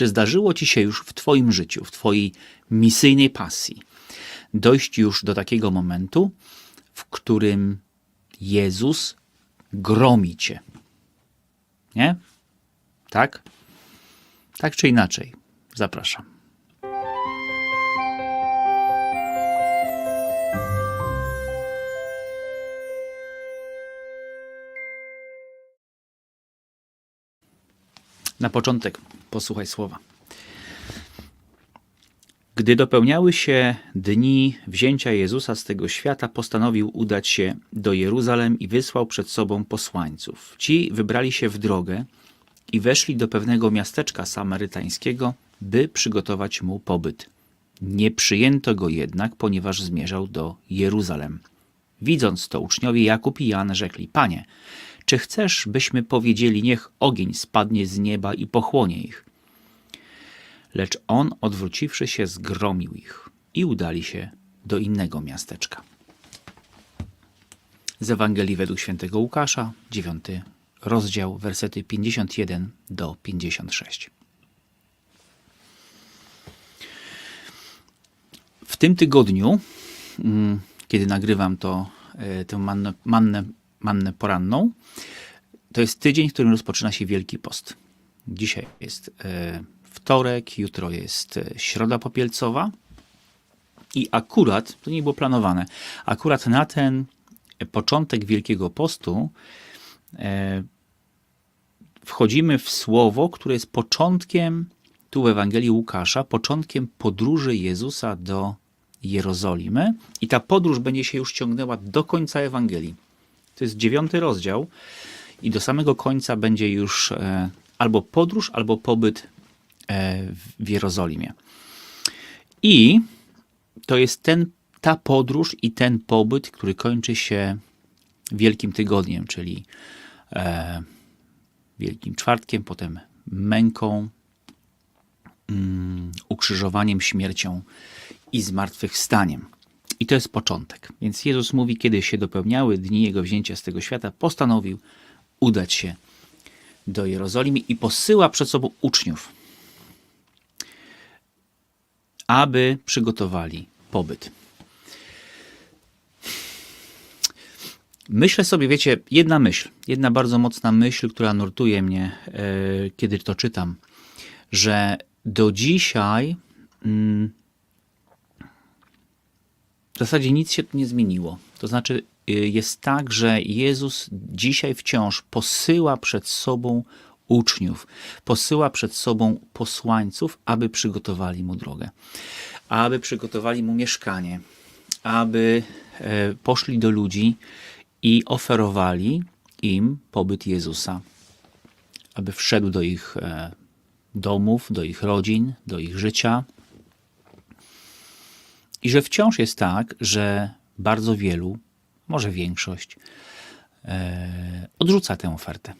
Czy zdarzyło ci się już w Twoim życiu, w Twojej misyjnej pasji, dojść już do takiego momentu, w którym Jezus gromi cię? Nie? Tak? Tak czy inaczej. Zapraszam. Na początek posłuchaj słowa. Gdy dopełniały się dni wzięcia Jezusa z tego świata, postanowił udać się do Jeruzalem i wysłał przed sobą posłańców. Ci wybrali się w drogę i weszli do pewnego miasteczka samarytańskiego, by przygotować mu pobyt. Nie przyjęto go jednak, ponieważ zmierzał do Jeruzalem. Widząc to, uczniowie Jakub i Jan rzekli: Panie, czy chcesz, byśmy powiedzieli, niech ogień spadnie z nieba i pochłonie ich? Lecz on, odwróciwszy się, zgromił ich i udali się do innego miasteczka. Z Ewangelii według świętego Łukasza, 9 rozdział, wersety 51 do 56. W tym tygodniu, mm, kiedy nagrywam to, e, tę mannę, mannę, mannę poranną, to jest tydzień, w którym rozpoczyna się Wielki Post. Dzisiaj jest e, wtorek, jutro jest e, środa popielcowa i akurat, to nie było planowane, akurat na ten początek Wielkiego Postu e, wchodzimy w słowo, które jest początkiem, tu w Ewangelii Łukasza, początkiem podróży Jezusa do Jerozolimy i ta podróż będzie się już ciągnęła do końca Ewangelii. To jest dziewiąty rozdział i do samego końca będzie już e, albo podróż, albo pobyt e, w Jerozolimie. I to jest ten, ta podróż i ten pobyt, który kończy się Wielkim Tygodniem, czyli e, Wielkim Czwartkiem, potem męką, mm, ukrzyżowaniem, śmiercią i zmartwychwstaniem. I to jest początek. Więc Jezus mówi, kiedy się dopełniały dni Jego wzięcia z tego świata, postanowił udać się do Jerozolimy i posyła przed sobą uczniów, aby przygotowali pobyt. Myślę sobie, wiecie, jedna myśl, jedna bardzo mocna myśl, która nurtuje mnie, e, kiedy to czytam, że do dzisiaj mm, w zasadzie nic się tu nie zmieniło. To znaczy, y, jest tak, że Jezus dzisiaj wciąż posyła przed sobą uczniów, posyła przed sobą posłańców, aby przygotowali mu drogę, aby przygotowali mu mieszkanie, aby e, poszli do ludzi i oferowali im pobyt Jezusa, aby wszedł do ich e, domów, do ich rodzin, do ich życia. I że wciąż jest tak, że bardzo wielu, może większość, e, odrzuca tę ofertę.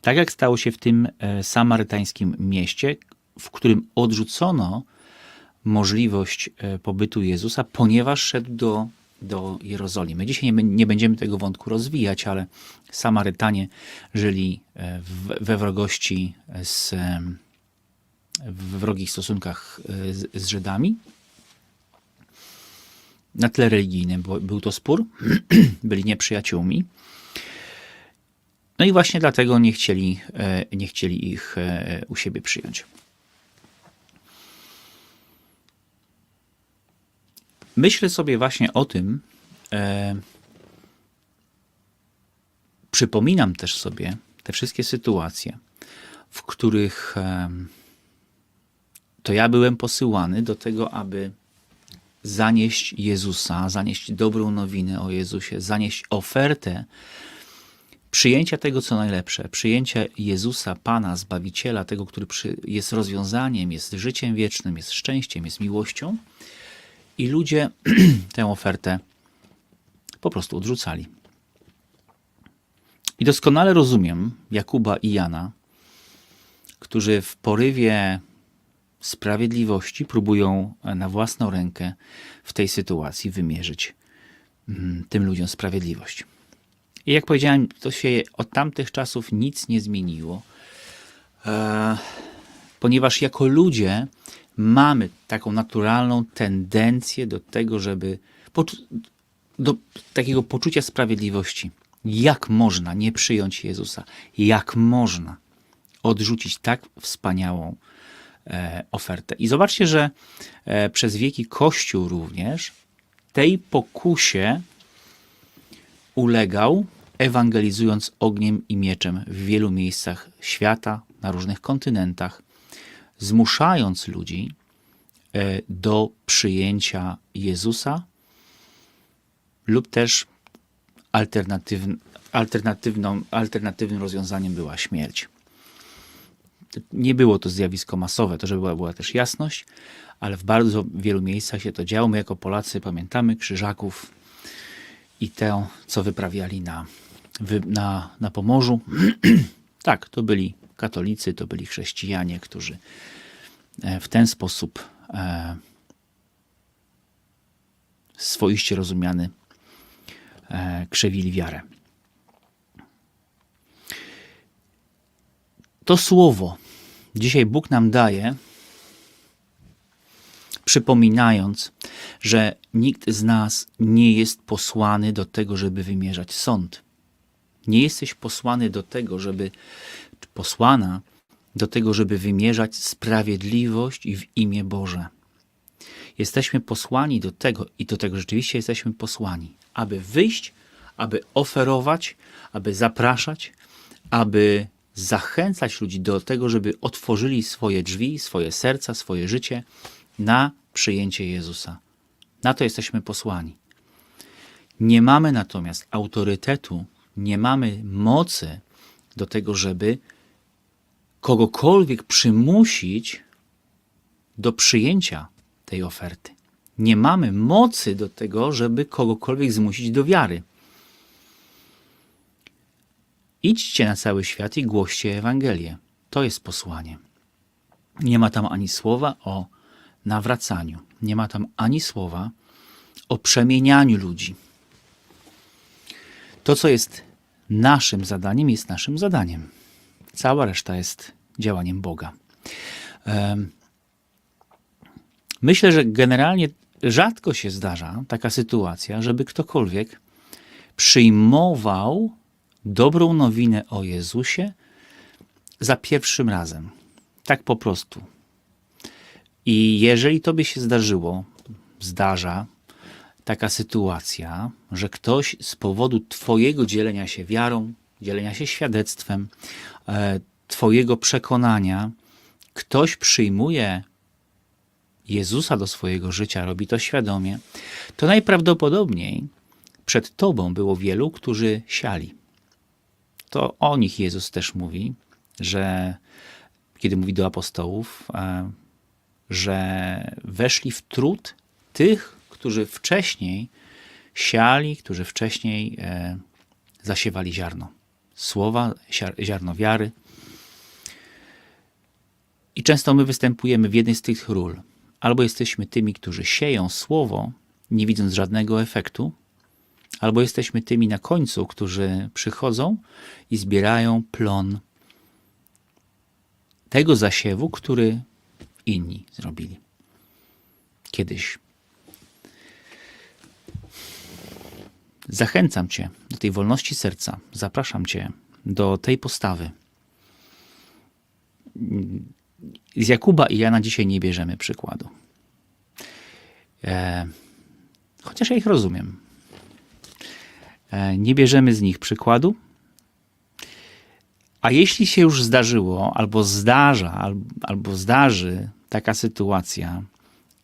Tak jak stało się w tym e, samarytańskim mieście, w którym odrzucono możliwość e, pobytu Jezusa, ponieważ szedł do, do Jerozolimy. Dzisiaj nie, będziemy tego wątku rozwijać, ale Samarytanie żyli we wrogości z, w wrogich stosunkach z, z Żydami. Na tle religijnym był, to spór, byli nieprzyjaciółmi. No i właśnie dlatego nie chcieli, e, nie chcieli ich e, u siebie przyjąć. Myślę sobie właśnie o tym, e, przypominam też sobie te wszystkie sytuacje, w których to ja byłem posyłany do tego, aby zanieść Jezusa, zanieść dobrą nowinę o Jezusie, zanieść ofertę przyjęcia tego, co najlepsze, przyjęcia Jezusa, Pana, Zbawiciela, tego, który jest rozwiązaniem, jest życiem wiecznym, jest szczęściem, jest miłością. I ludzie tę ofertę po prostu odrzucali. I doskonale rozumiem Jakuba i Jana, którzy w porywie sprawiedliwości próbują na własną rękę w tej sytuacji wymierzyć mm, tym ludziom sprawiedliwość. I jak powiedziałem, to się od tamtych czasów nic nie zmieniło. E, ponieważ jako ludzie mamy taką naturalną tendencję do tego, żeby do takiego poczucia sprawiedliwości. Jak można nie przyjąć Jezusa? Jak można odrzucić tak wspaniałą e, ofertę? I zobaczcie, że e, przez wieki Kościół również tej pokusie ulegał, ewangelizując ogniem i mieczem w wielu miejscach świata, na różnych kontynentach, zmuszając ludzi e, do przyjęcia Jezusa lub też alternatywn, alternatywną, alternatywnym rozwiązaniem była śmierć. Nie było to zjawisko masowe, to żeby była, była też jasność, ale w bardzo wielu miejscach się to działo. My jako Polacy pamiętamy krzyżaków i to, co wyprawiali na, na, na Pomorzu. tak, to byli katolicy, to byli chrześcijanie, którzy e, w ten sposób e, swoiście rozumiany e, krzewili wiarę. To słowo dzisiaj Bóg nam daje, przypominając, że nikt z nas nie jest posłany do tego, żeby wymierzać sąd. Nie jesteś posłany do tego, żeby posłana do tego, żeby wymierzać sprawiedliwość i w imię Boże. Jesteśmy posłani do tego, i do tego rzeczywiście jesteśmy posłani, aby wyjść, aby oferować, aby zapraszać, aby zachęcać ludzi do tego, żeby otworzyli swoje drzwi, swoje serca, swoje życie na przyjęcie Jezusa. Na to jesteśmy posłani. Nie mamy natomiast autorytetu, nie mamy mocy do tego, żeby kogokolwiek przymusić do przyjęcia tej oferty. Nie mamy mocy do tego, żeby kogokolwiek zmusić do wiary. Idźcie na cały świat i głoście Ewangelię. To jest posłanie. Nie ma tam ani słowa o nawracaniu. Nie ma tam ani słowa o przemienianiu ludzi. To, co jest naszym zadaniem, jest naszym zadaniem. Cała reszta jest działaniem Boga. Myślę, że generalnie rzadko się zdarza taka sytuacja, żeby ktokolwiek przyjmował dobrą nowinę o Jezusie za pierwszym razem. Tak po prostu. I jeżeli tobie się zdarzyło, zdarza taka sytuacja, że ktoś z powodu twojego dzielenia się wiarą, dzielenia się świadectwem, e, twojego przekonania, ktoś przyjmuje Jezusa do swojego życia, robi to świadomie, to najprawdopodobniej przed tobą było wielu, którzy siali. To o nich Jezus też mówi, że kiedy mówi do apostołów, e, że weszli w trud tych, którzy wcześniej siali, którzy wcześniej e, zasiewali ziarno. Słowa, ziarno wiary. I często my występujemy w jednej z tych ról. Albo jesteśmy tymi, którzy sieją słowo, nie widząc żadnego efektu, albo jesteśmy tymi na końcu, którzy przychodzą i zbierają plon tego zasiewu, który inni zrobili kiedyś. Zachęcam Cię do tej wolności serca, zapraszam Cię do tej postawy. Z Jakuba i Jana dzisiaj nie bierzemy przykładu. E, chociaż ja ich rozumiem. E, nie bierzemy z nich przykładu. A jeśli się już zdarzyło, albo zdarza, albo, zdarzy taka sytuacja,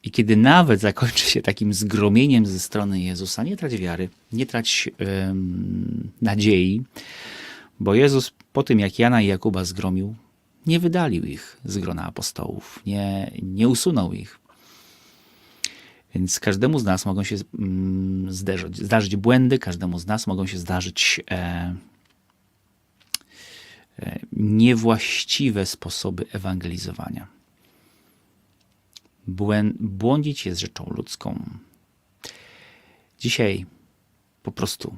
i kiedy nawet zakończy się takim zgromieniem ze strony Jezusa, nie trać wiary, nie trać em, nadziei, bo Jezus po tym, jak Jana i Jakuba zgromił, nie wydalił ich z grona apostołów, nie, nie usunął ich. Więc każdemu z nas mogą się mm, zdarzyć, zdarzyć błędy, każdemu z nas mogą się zdarzyć e, e, niewłaściwe sposoby ewangelizowania. Błę, błądzić jest rzeczą ludzką. Dzisiaj po prostu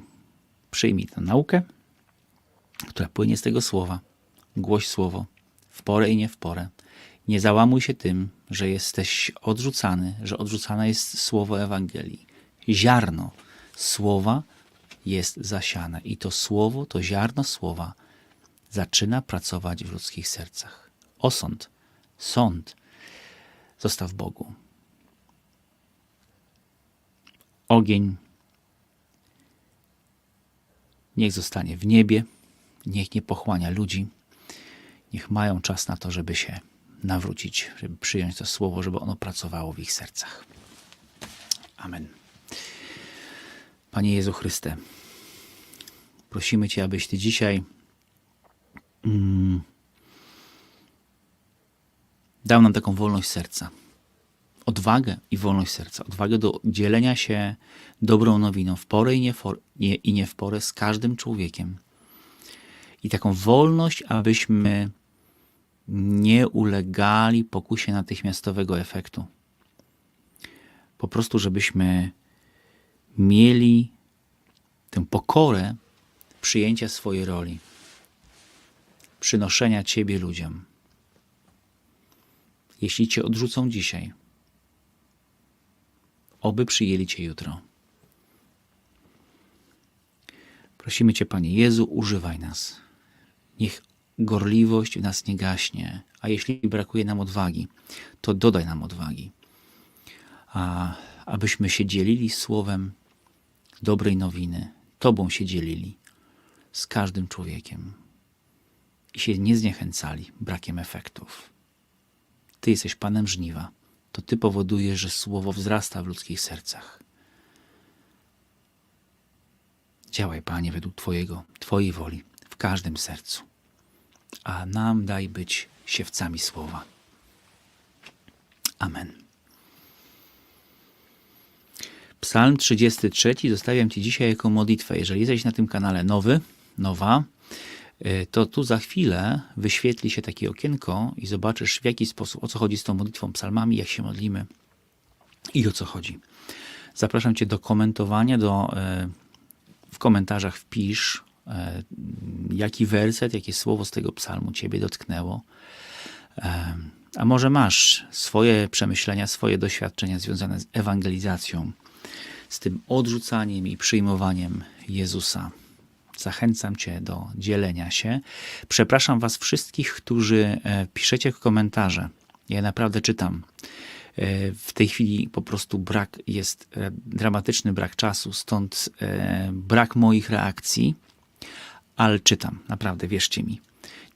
przyjmij tę naukę, która płynie z tego słowa, głoś słowo w porę i nie w porę Nie załamuj się tym, że jesteś odrzucany, że odrzucane jest słowo Ewangelii. Ziarno słowa jest zasiane i to słowo, to ziarno słowa zaczyna pracować w ludzkich sercach. Osąd, sąd zostaw Bogu. Ogień niech zostanie w niebie, niech nie pochłania ludzi, niech mają czas na to, żeby się nawrócić, żeby przyjąć to słowo, żeby ono pracowało w ich sercach. Amen. Panie Jezu Chryste, prosimy Cię, abyś Ty dzisiaj mm, dał nam taką wolność serca, odwagę i wolność serca, odwagę do dzielenia się dobrą nowiną w porę i nie, for, nie, i nie w porę z każdym człowiekiem. I taką wolność, abyśmy nie ulegali pokusie natychmiastowego efektu. Po prostu, żebyśmy mieli tę pokorę przyjęcia swojej roli, przynoszenia Ciebie ludziom. Jeśli Cię odrzucą dzisiaj, oby przyjęli Cię jutro. Prosimy Cię, Panie Jezu, używaj nas. Niech gorliwość w nas nie gaśnie, a jeśli brakuje nam odwagi, to dodaj nam odwagi, a abyśmy się dzielili słowem dobrej nowiny, Tobą się dzielili z każdym człowiekiem i się nie zniechęcali brakiem efektów. Ty jesteś Panem żniwa, to Ty powodujesz, że słowo wzrasta w ludzkich sercach. Działaj, Panie, według Twojego, Twojej woli w każdym sercu a nam daj być siewcami słowa. Amen. Psalm 33 zostawiam Ci dzisiaj jako modlitwę. Jeżeli jesteś na tym kanale nowy, nowa, y, to tu za chwilę wyświetli się takie okienko i zobaczysz w jaki sposób, o co chodzi z tą modlitwą, psalmami, jak się modlimy i o co chodzi. Zapraszam Cię do komentowania, do, y, w komentarzach wpisz jaki werset, jakie słowo z tego psalmu Ciebie dotknęło. E, a może masz swoje przemyślenia, swoje doświadczenia związane z ewangelizacją, z tym odrzucaniem i przyjmowaniem Jezusa. Zachęcam Cię do dzielenia się. Przepraszam Was wszystkich, którzy e, piszecie komentarze. Ja naprawdę czytam. W tej chwili po prostu brak jest dramatyczny brak czasu, stąd brak moich reakcji ale czytam, naprawdę, wierzcie mi.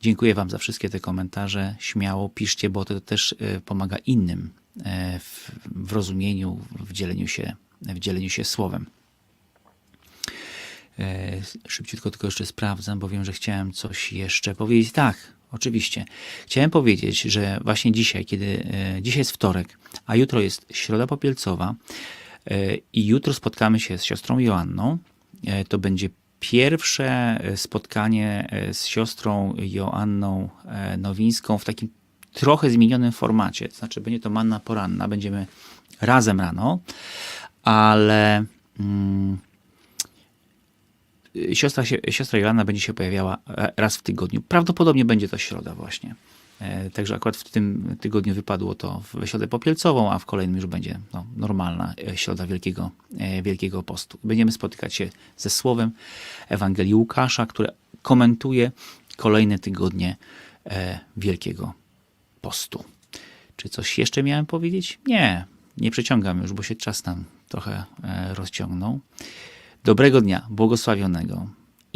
Dziękuję Wam za wszystkie te komentarze. Śmiało piszcie, bo to też e, pomaga innym e, w, w rozumieniu, w dzieleniu się, w dzieleniu się słowem. E, szybciutko tylko jeszcze sprawdzam, bo wiem, że chciałem coś jeszcze powiedzieć. Tak, oczywiście. Chciałem powiedzieć, że właśnie dzisiaj, kiedy dzisiaj jest wtorek, a jutro jest środa popielcowa i jutro spotkamy się z siostrą Joanną. To będzie pierwsze e, spotkanie e, z siostrą Joanną e, Nowińską w takim trochę zmienionym formacie. To znaczy, będzie to manna poranna, będziemy razem rano, ale mm, siostra, siostra Joanna będzie się pojawiała raz w tygodniu. Prawdopodobnie będzie to środa właśnie. E, także akurat w tym tygodniu wypadło to w środę popielcową, a w kolejnym już będzie no, normalna e, środa Wielkiego, e, Wielkiego Postu. Będziemy spotykać się ze słowem Ewangelii Łukasza, które komentuje kolejne tygodnie Wielkiego Postu. Czy coś jeszcze miałem powiedzieć? Nie, nie przeciągam już, bo się czas nam trochę rozciągnął. Dobrego dnia, błogosławionego.